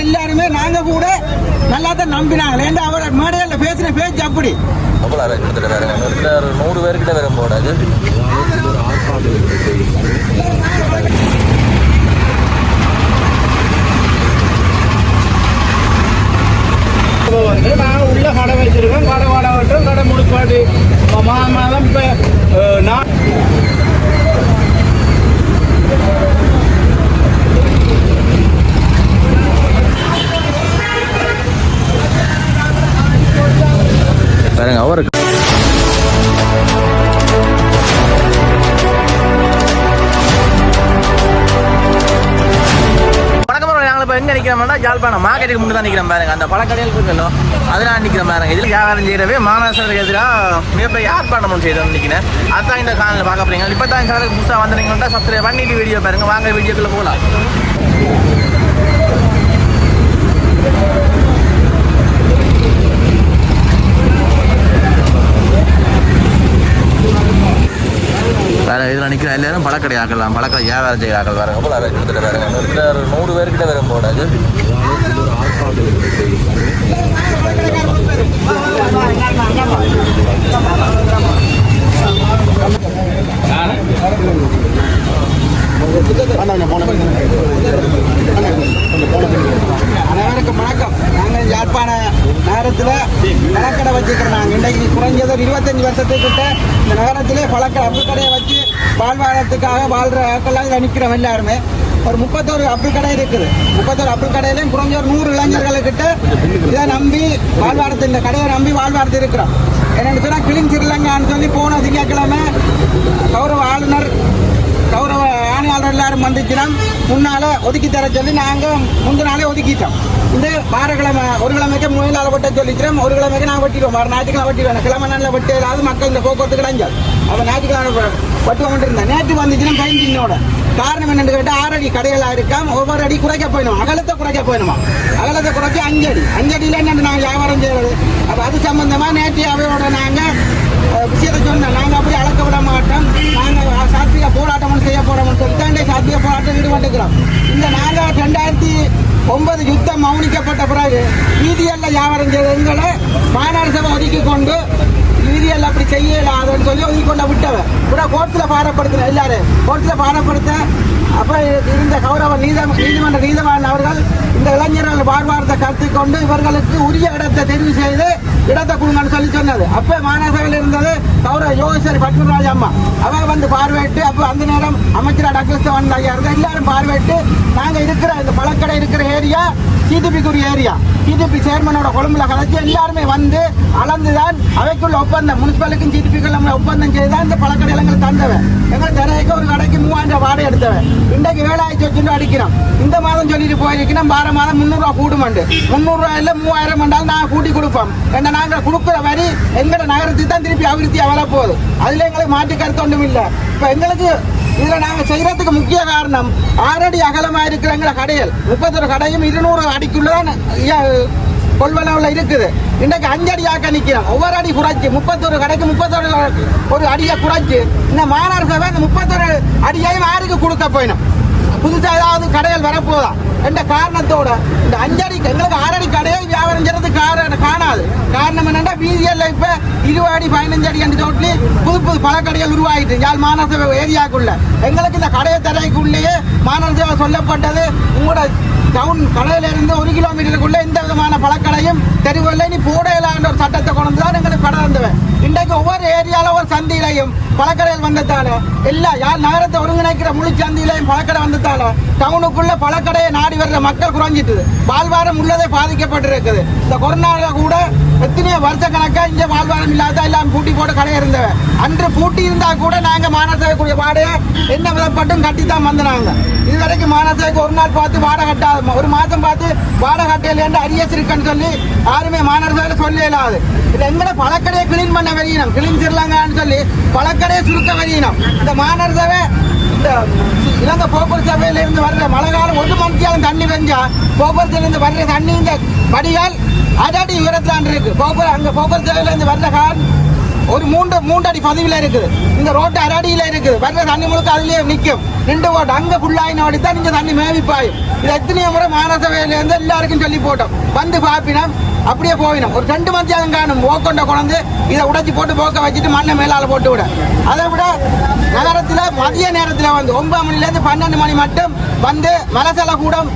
எல்லாருமே நாங்க கூட நல்லா தான் நம்பினாங்க ஏன்னா அவர் மேடையில் பேசின பேச்சு அப்படி? நூறு பேர்கிட்ட வரும் போடாது இப்போ வந்து நான் உள்ள கடை வச்சிருக்கேன். கடை வாடகை வெட்டுறோம் கடை முழுப்பாடு மா மாதம் இப்போ நான் பாருங்க அவருக்கு வணக்கம் நாங்கள் இப்போ எங்கே நிற்கிறோம்னா ஜாழ்ப்பாணம். மார்க்கெட்டுக்கு முன்னாடி தான் நிற்கிறோம் பாருங்க. அந்த பழக்கடையில் இருக்குல்லோ அதெல்லாம் நிற்கிறோம் பாருங்க. இதில் வியாபாரம் செய்கிறவே மாநகரத்துக்கு எதிராக மிகப்பெரிய ஆர்ப்பாட்டம் செய்து நிற்கிறேன் அதான் இந்த காலையில் பார்க்க போறீங்க. இப்போ தான் சேனலுக்கு புதுசாக வந்தீங்கன்னா சப்ஸ்கிரைப் பண்ணிட்டு வீடியோ பாருங்க. வாங்க வீடியோக்குள்ளே போகலாம் வேற இதில் பழக்கடை ஆக்கலாம் பழக்கடை வியாபாரம் செய்ய ஆக்கள் வேறு எவ்வளோ கிட்டத்தட்ட வேறு கிட்ட ஒரு நூறு பேர்கிட்ட வரும் போடாது அனைவருக்கும் வணக்கம் நாங்கள் யாழ்ப்பாண நகரத்தில் பழக்கடை வச்சுக்கிறோம் நாங்கள் இன்றைக்கு குறைஞ்சது ஒரு இருபத்தஞ்சி வருஷத்துக்கிட்ட இந்த நகரத்திலே பழக்கடை அப்படி கடையை வாழ்வாதாரத்துக்காக வாழ்கிற ஆட்கள்லாம் இதில் நிற்கிறோம் எல்லாருமே. ஒரு முப்பத்தோரு அப்பிள் கடை இருக்குது. முப்பத்தோரு அப்பிள் கடையிலையும் குறைஞ்ச ஒரு நூறு இளைஞர்களுக்கிட்ட இதை நம்பி வாழ்வாரத்து இந்த கடையை நம்பி வாழ்வாரத்து இருக்கிறோம். என்னென்னு சொன்னால் கிளிங் சிறிலங்கான்னு சொல்லி போன திங்கக்கிழமை கௌரவ ஆளுநர் கௌரவ ஆணையாளர் எல்லாரும் வந்துச்சுன்னா முன்னால் ஒதுக்கி தர சொல்லி நாங்கள் முந்தின நாளே ஒதுக்கிட்டோம். இந்த வாரக்கிழமை ஒரு கிழமைக்கு முயலால் வெட்ட சொல்லிக்கிறோம். ஒரு கிழமைக்கு நான் வெட்டிடுவோம். வர ஞாயிற்றுக்கிழமை வெட்டிடுவேன் கிழமை நாளில் வெட்டியதாவது மக்கள் இந்த போக்குவரத்து கிடைஞ்சால் அப்போ ஞாயிற்றுக்கிழமை பட்டு இருந்தேன் நேற்று வந்துச்சுன்னா பெயிண்டிங்கோட காரணம் என்னன்னு கேட்டால் ஆறு அடி கடைகளாக இருக்காம ஒவ்வொரு அடி குறைக்க போயிடும் அகலத்தை குறைக்க போயிடுமா அகலத்தை குறைச்சி அஞ்சு அடி அஞ்சு அடியில் என்னென்னு நாங்கள் வியாபாரம் செய்யறது? அப்போ அது சம்பந்தமாக நேற்று அவையோட நாங்கள் விஷயத்தை சொன்னோம். நாங்கள் அப்படி அளக்க விட மாட்டோம். நாங்கள் சாத்திரிக போராட்டம் செய்ய போகிறோம்னு சொல்லி தான் சாத்விக போராட்டம் ஈடுபட்டுக்கிறோம். இந்த நாங்கள் ரெண்டாயிரத்தி ஒன்பது யுத்தம் மௌனிக்கப்பட்ட பிறகு வீதியல்ல வியாபாரம் செய்த எங்களை மாநாடு சபை ஒதுக்கி கொண்டு வீதியல்ல அப்படி செய்யலாதுன்னு சொல்லி ஒதுக்கி கொண்ட விட்டவன் கூட கோர்ட்டில் பாடப்படுத்தின எல்லாரும் கோர்ட்டில் பாடப்படுத்த அப்போ இருந்த கௌரவ நீத நீதிமன்ற நீதவான் அவர்கள் இந்த இளைஞர்கள் வாழ்வாரத்தை கற்றுக்கொண்டு இவர்களுக்கு உரிய இடத்தை தெரிவு செய்து இடத்தை கொடுங்கன்னு சொல்லி சொன்னது. அப்போ மாநகரில் இருந்தது கௌரவ யோகேஸ்வரி பட்மராஜ் அம்மா. அவங்க வந்து பார்வையிட்டு அப்போ அந்த நேரம் அமைச்சர் டாக்டர் வந்த ஐயா இருந்தால் எல்லாரும் பார்வையிட்டு நாங்கள் இருக்கிற இந்த பழக்கடை இருக்கிற ஏரியா சிடிபிக்குரிய ஏரியா. சிடிபி சேர்மனோட கொழும்புல கலைச்சு எல்லாருமே வந்து அளந்துதான் அவைக்குள்ள ஒப்பந்தம். முனிசிபாலிட்டிக்கும் சிடிபிக்குள்ள ஒப்பந்தம் செய்து தான் இந்த பழக்கடை எங்களுக்கு தந்தவன் எங்களுக்கு தரைக்கு ஒரு கடைக்கு மூவாயிரம் ரூபாய் வாடகை எடுத்தவன் இன்றைக்கு வேலாயிரத்தி வச்சுட்டு அடிக்கிறோம். இந்த மாதம் சொல்லிட்டு போயிருக்கணும் வார மாதம் முந்நூறுரூவா கூடுமண்டு. முந்நூறுரூவா இல்லை மூவாயிரம் பண்ணாலும் நான் கூட்டி கொடுப்போம். ஏன்னா நாங்கள் கொடுக்குற வரி எங்களோட நகரத்துக்கு தான் திருப்பி அபிவிருத்தியாக வரப்போகுது. அதில் எங்களுக்கு மாற்று கருத்து ஒன்றும் இல்லை. இப்போ எங்களுக்கு இதில் நாங்கள் செய்கிறதுக்கு முக்கிய காரணம் ஆறடி அகலமாக இருக்கிறங்கிற கடைகள். முப்பத்தொரு கடையும் இருநூறு அடிக்குள்ள தான் கொள்வனவில் இருக்குது. இன்றைக்கு அஞ்சு அடி ஆக்க நிற்கிறோம் ஒவ்வொரு அடி குறைச்சி முப்பத்தொரு கடைக்கு முப்பத்தொரு ஒரு அடியை குறைச்சி இந்த மாநகர சபை இந்த முப்பத்தொரு அடியையும் ஆறுக்கு கொடுக்க போயிடும் புதுசாக ஏதாவது கடைகள் வரப்போதான் என்ற காரணத்தோட இந்த அஞ்சடி எங்களுக்கு ஆறடி கடையை வியாபாரம் செய்யறது காரணம் காணாது. காரணம் என்னன்னா இப்போ இருபது அடி பதினஞ்சு அடி என்று சொல்லி புது புது பல கடைகள் உருவாயிட்டு யாழ் மாநகர ஏரியாக்குள்ள. எங்களுக்கு இந்த கடையை தரைக்குள்ளேயே மாநகர சொல்லப்பட்டது. உங்களோட டவுன் கடையிலிருந்து ஒரு கிலோமீட்டருக்குள்ள எந்த விதமான பழக்கடையும் தெருவில் நீ போடையிலான்ற ஒரு சட்டத்தை கொண்டு தான் எங்களுக்கு கடை இருந்தவன் இன்றைக்கு ஒவ்வொரு ஏரியாவில் ஒரு சந்தையிலையும் பழக்கடைகள் வந்ததால எல்லா யார் நகரத்தை ஒருங்கிணைக்கிற முழு சந்தியிலையும் பழக்கடை வந்ததால டவுனுக்குள்ள பழக்கடையை நாடி வர்ற மக்கள் குறைஞ்சிட்டுது. வாழ்வாரம் உள்ளதே பாதிக்கப்பட்டிருக்குது. இந்த கொரோனாவில் கூட எத்தனையோ வருஷ கணக்காக இங்கே வாழ்வாரம் இல்லாத எல்லாம் பூட்டி போட்டு கடை இருந்தவன் அன்று பூட்டி இருந்தால் கூட நாங்கள் மாநகரக்கூடிய வாடகை என்ன விதப்பட்டும் கட்டி தான் வந்தாங்க இதுவரைக்கும் மாநகரத்துக்கு ஒரு நாள் பார்த்து வாடகை கட்டாத. ஒரு மாதம் பார்த்து வாடகை கட்டையிலேருந்து அரியஸ் இருக்குன்னு சொல்லி யாருமே மாநகரசபையில் சொல்ல இல்லாது. இல்லை எங்களை பழக்கடையை கிளீன் பண்ண வரையினம் கிளீன் செய்யலாங்கன்னு சொல்லி பழக்கடையை சுருக்க இந்த இந்த மாநகரசபை இந்த இலங்கை போக்குவரத்து சபையிலிருந்து வர்ற மழை காலம் ஒரு மணிக்காலம் தண்ணி பெஞ்சா போக்குவரத்துலேருந்து வர்ற தண்ணி இந்த படியால் அடி உயரத்தில் இருக்கு. போக்குவரத்து அங்கே போக்குவரத்து சபையிலேருந்து வர்ற கால் ஒரு மூன்று மூன்று அடி பதிவில் இருக்குது. இந்த ரோட்டு அரடியில் இருக்குது. வர்ற தண்ணி முழுக்க அதுலேயே நிற்கும் ரெண்டு ஓட்டு அங்கே ஃபுல்லாயின ஓடி தான் இங்கே தண்ணி மேவி பாயும் இது எத்தனையோ முறை மாநகர சபையிலேருந்து எல்லாருக்கும் சொல்லி போட்டோம். வந்து பாப்பினோம் அப்படியே போயிடும். ஒரு ரெண்டு மத்தியானம் காணும். ஓக்கொண்ட கொண்டு இதை உடைச்சி போட்டு போக்க வச்சுட்டு மண்ணை மேலால் போட்டு விட. அதை விட நகரத்தில் மதிய நேரத்தில் வந்து ஒன்பது மணிலேருந்து பன்னெண்டு மணி மட்டும் வந்து மலசல கூடம்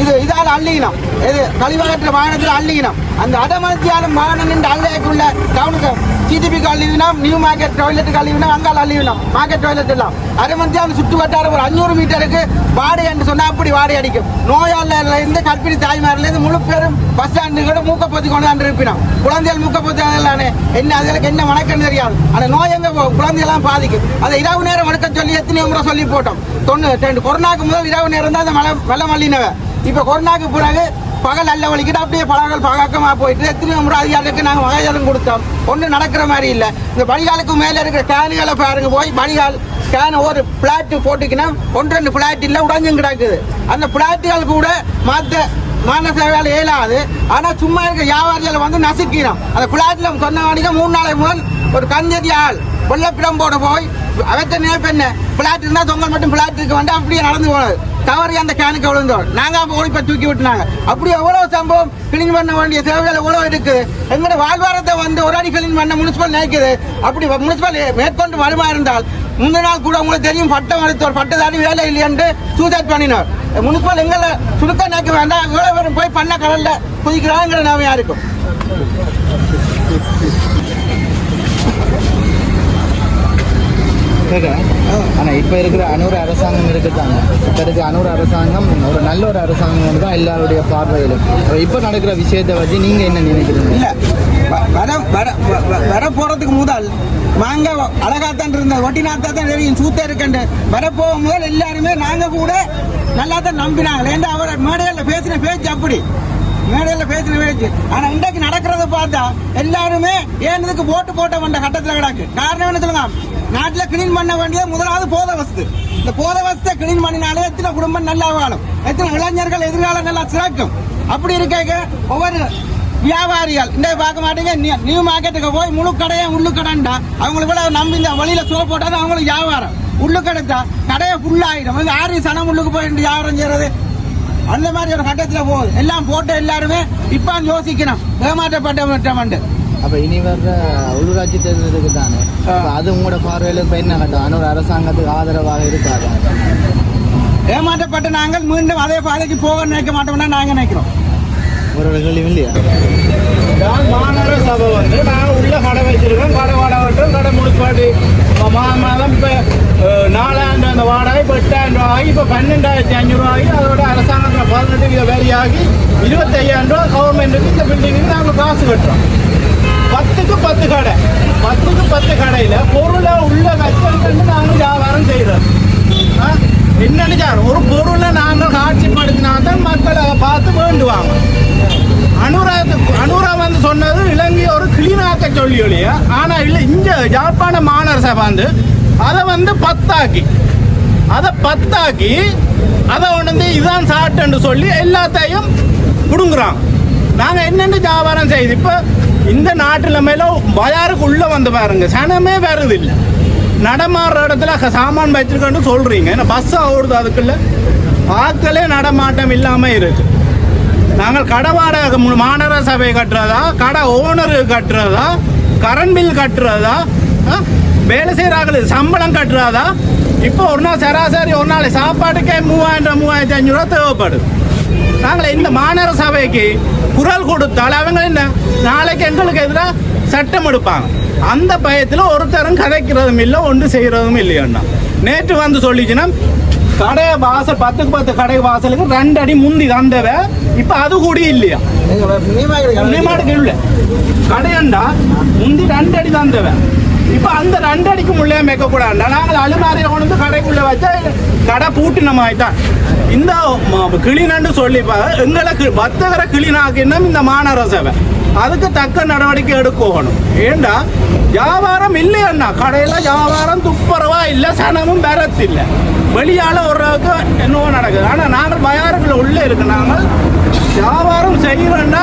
இது இதால் அள்ளிக்கணும் இது கழிவகற்ற வாகனத்தில் அள்ளிக்கணும் அந்த அடமத்தியாலும் வாகனம் நின்று அள்ளைக்குள்ள டவுனுக்கு சிடிபி அள்ளிவினோம் நியூ மார்க்கெட் டாய்லெட் அள்ளிவினோம் அங்கால் அள்ளிவினோம் மார்க்கெட் டாய்லெட் எல்லாம். அரைமத்தியாலும் சுற்று வட்டாரம் ஒரு அஞ்சூறு மீட்டருக்கு வாடகை என்று சொன்னால் அப்படி வாடகை அடிக்கும். நோயாளர்லேருந்து இருந்து கற்பிணி தாய்மாரில இருந்து முழு பேரும் பஸ் ஸ்டாண்டு கூட மூக்க பொத்தி கொண்டு வந்து இருப்பினோம். குழந்தைகள் மூக்க பொத்தி என்ன அதுகளுக்கு என்ன வணக்கம் தெரியாது. அந்த நோய் எங்க குழந்தைகள்லாம் பாதிக்கும். அதை இரவு நேரம் வணக்கம் சொல்லி எத்தனையோ முறை சொல்லி போட்டோம். தொண்ணூறு ரெண்டு கொரோனாக்கு முதல் இரவு நேரம் தான் அந்த மலை வெள்ளம் மல்லினவ இப்போ கொரோனாக்கு பிறகு பகல் நல்ல வலிக்கிட்டு அப்படியே பழங்கள் பழக்கமாக போயிட்டு எத்தனையோ முறை அதிகாரிகளுக்கு நாங்கள் வகையாளம் கொடுத்தோம். ஒன்றும் நடக்கிற மாதிரி இல்லை. இந்த வடிகாலுக்கு மேலே இருக்கிற கேனுகளை பாருங்க. போய் வடிகால் கேன் ஒரு பிளாட்டு போட்டுக்கினா ஒன்று ரெண்டு பிளாட் இல்லை உடஞ்சும் கிடக்குது. அந்த பிளாட்டுகள் கூட மாற்ற மாநசேவையால் இயலாது. ஆனால் சும்மா இருக்க வியாபாரிகள் வந்து நசுக்கிறோம் அந்த பிளாட்டில் சொன்ன வாணிக்க மூணு நாளை முதல் ஒரு கஞ்சதி ஆள் வெள்ளப்பிடம்போட போய் அவற்றை நேர்ப்பெண்ண பிளாட் இருந்தால் தொங்கல் மட்டும் பிளாட் இருக்க வேண்டாம் அப்படியே நடந்து போனது. தவறி அந்த கேனுக்கு விழுந்தோம். நாங்கள் அப்போ ஓடி போய் தூக்கி விட்டுனாங்க. அப்படி எவ்வளோ சம்பவம்? கிளீன் பண்ண வேண்டிய தேவைகள் எவ்வளோ இருக்குது எங்களோட வாழ்வாரத்தை வந்து ஒரு அடி கிளீன் பண்ண முனிசிபல் நினைக்குது. அப்படி முனிசிபல் மேற்கொண்டு வருமா இருந்தால் முந்தின நாள் கூட உங்களுக்கு தெரியும் பட்டம் அளித்தோர் பட்டதாரி வேலை இல்லையென்று சூசைட் பண்ணினார். முனிசிபல் எங்களை சுருக்க நினைக்க வேண்டாம் இவ்வளோ பேரும் போய் பண்ண கடலில் குதிக்கிறாங்கிற நாமையா கேட்குறேன் ஆனால் இப்போ இருக்கிற அனூர் அரசாங்கம் இருக்குதாங்க. இப்போ இருக்கிற அனூர் அரசாங்கம் ஒரு நல்ல ஒரு அரசாங்கம் தான் எல்லாருடைய பார்வையிலும். இப்போ நடக்கிற விஷயத்தை பற்றி நீங்கள் என்ன நினைக்கிறீங்க? வ- வர வர வ- வ- வர போகிறதுக்கு முதல் நாங்க அழகாத்தான் இருந்த ஒட்டினாத்தா தான் தெரியும் சூத்த இருக்கண்டு. வர போது எல்லாருமே நாங்கள் கூட நல்லா தான் நம்பினாங்க ஏன்டா அவர் மேடையில் பேசின பேச்சு அப்படி? மேடையில் பேசின பேச்சு. ஆனா இன்றைக்கு நடக்கிறத பார்த்தா எல்லாருமே ஏன் இதுக்கு போட்டு போட்ட வந்த கட்டத்தில் கிடக்கு? காரணம் என்ன சொல்லுங்க? நாட்டில் கிளீன் பண்ண வேண்டியது முதலாவது போத வசதி. இந்த போத வசத்தை கிளீன் பண்ணினாலே எத்தனை குடும்பம் நல்லா வாழும்? எத்தனை இளைஞர்கள் எதிர்காலம் நல்லா சிறக்கும்? அப்படி இருக்க ஒவ்வொரு வியாபாரிகள். இந்த பார்க்க மாட்டீங்க நியூ- மார்க்கெட்டுக்கு போய் முழு கடையை உள்ளு கடைண்டா அவங்களுக்கு கூட நம்பி இந்த வழியில சோ போட்டாலும் அவங்களுக்கு வியாபாரம். உள்ளு கடைத்தா கடையை ஃபுல்லாயிடும் வந்து ஆறு சனம் உள்ளுக்கு போய் வியாபாரம் செய்யறது. அந்த மாதிரி ஒரு கட்டத்தில் போகுது எல்லாம் போட்டு எல்லாருமே இப்போ யோசிக்கணும். ஏமாற்றப்பட்ட அப்போ இனி வர்ற உள்ளூராட்சி தேர்தல் இருக்குது தானே அப்ப அது உங்களோட பார்வையில் இப்போ என்ன கட்டும்? அனூர் அரசாங்கத்துக்கு ஆதரவாக இருக்காது? ஏமாற்றப்பட்ட நாங்கள் மீண்டும் அதே பாதைக்கு போக நினைக்க மாட்டோம்னா நாங்கள் நினைக்கிறோம். ஒரு கேள்வி இல்லையா? நான் மாநகர சபை வந்து நான் உள்ள கடை வச்சிருக்கேன். கடை வாடகை கடை முழுப்பாடு மாதம் இப்போ நாலாயிரம் அந்த வாடகை இப்போ எட்டாயிரம் ரூபா ஆகி இப்போ பன்னெண்டாயிரத்தி அஞ்சூறு ஆகி அதோட அரசாங்கத்தில் பதினெட்டு வீத வேலையாகி இருபத்தையாயிரம் ரூபா கவர்மெண்ட்டுக்கு இந்த பில்டிங்கு நாங்கள் காசு கட்டுறோம் பத்துக்கு பத்து கடை பத்துக்கு பத்து கடையில் பொருளை உள்ள வச்சுட்டு நாங்கள் வியாபாரம் செய்கிறோம் ஆ? என்னன்னு சார் ஒரு பொருளை நாங்கள் காட்சிப்படுத்தினா தான் மக்கள் அதை பார்த்து வேண்டுவாங்க அனுரா அனுரா வந்து சொன்னது சொல்லி ஒழிய. ஆனா இல்லை இங்கே யாழ்ப்பாண மாநகர சபை வந்து அதை வந்து பத்தாக்கி. அதை பத்தாக்கி அதை வந்து இதுதான் சாட்டுன்னு சொல்லி எல்லாத்தையும் பிடுங்குறாங்க நாங்கள் என்னென்ன வியாபாரம் செய்யுது இப்போ இந்த நாட்டில் மேலே பஜாருக்கு உள்ளே வந்து பாருங்க சனமே வருது இல்லை. நடமாடுற இடத்துல சாமான் வச்சிருக்கேன்னு சொல்கிறீங்க ஏன்னா பஸ் ஓடுது அதுக்குள்ள. ஆட்களே நடமாட்டம் இல்லாமல் இருக்குது நாங்கள் கடை வாடகை மாநகர சபை கட்டுறதா கடை ஓனருக்கு கட்டுறதா கரண்ட் பில் கட்டுறதா? ஆ? வேலை செய்கிறாங்களே சம்பளம் கட்டுறாதா? இப்போ ஒரு நாள் சராசரி ஒரு நாள் சாப்பாட்டுக்கே மூவாயிரம் மூவாயிரத்தி அஞ்சூறுரூவா தேவைப்படுது. நாங்கள் இந்த மாநகர சபைக்கு குரல் கொடுத்தால் அவங்க என்ன? நாளைக்கு எங்களுக்கு எதிராக சட்டம் எடுப்பாங்க. அந்த பயத்தில் ஒருத்தரும் கதைக்கிறதும் இல்லை ஒன்று செய்கிறதும் இல்லையண்ணா நேற்று வந்து சொல்லிச்சுன்னா கடை வாசல் பத்துக்கு பத்து கடை வாசலுக்கு ரெண்டு அடி முந்தி தந்தவை இப்போ அது கூடி இல்லையா கடையண்டா முந்தி ரெண்டு அடி தந்தவ இப்ப அந்த ரெண்டு அடிக்கு முள்ளே மேய்க்க கூடாண்டா நாங்கள் அலுமாரியை கொண்டு கடைக்குள்ள வச்சா கடை பூட்டின மாதிரிதான் இந்த கிளீனன்னு சொல்லி எங்களை வர்த்தகரை கிளினாக்கினா இந்த மாநகர சபை அதுக்கு தக்க நடவடிக்கை எடுக்கணும் ஏண்டா வியாபாரம் இல்லையண்ணா கடையில வியாபாரம் துப்புரவா இல்ல சனமும் பெறத்தில்லை வெளியால ஒரு என்னவோ நடக்குது ஆனா நாங்கள் பயாருக்குள்ள உள்ள இருக்கு நாங்கள் வியாபாரம் செய்யறோம்னா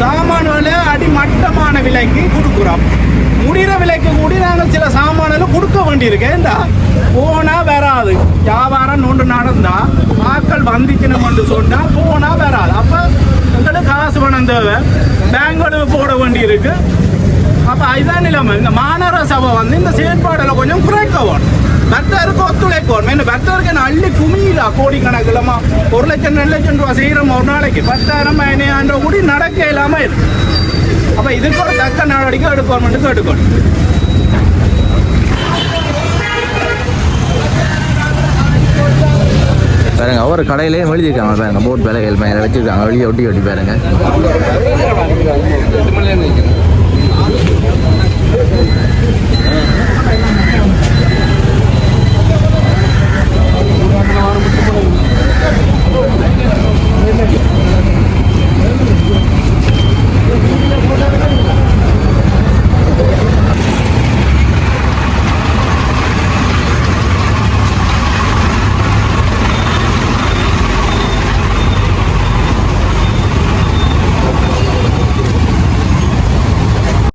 சாமான விலை அடிமட்டமான விலைக்கு கொடுக்குறோம். முடிகிற விலைக்கு கூடி நாங்கள் சில சாமானெல்லாம் கொடுக்க வேண்டியிருக்கு. ஏண்டா? போனா வராது. வியாபாரம் நோண்டு நடந்தால் ஆட்கள் வந்துச்சுன்னு சொன்னால் போனால் வராது. அப்போ எங்களுக்கு காசு பணம் தேவை. பேங்களுக்கு போட வேண்டியிருக்கு. அப்போ இதுதான் நிலைமை. இந்த மாநகர சபை வந்து இந்த செயற்பாடில் கொஞ்சம் குறைக்க வேணும். பக்தருக்கு ஒத்துழைக்கணும் என்ன பக்தருக்கு என்ன அள்ளி குமியிலா கோடிக்கணக்கிலமா ஒரு லட்சம் ரெண்டு லட்சம் ரூபா செய்யறோம் ஒரு நாளைக்கு பத்தாயிரம் பதினாயிரம் கூடி நடக்க இல்லாம இருக்கு அப்ப இதுக்கு ஒரு தக்க நடவடிக்கை எடுக்கணும் கேட்டுக்கணும் பாருங்க ஒவ்வொரு கடையிலையும் எழுதியிருக்காங்க பாருங்க. போட் விலைகள் மேலே வச்சிருக்காங்க வெளியே ஒட்டி ஒட்டி பாருங்க.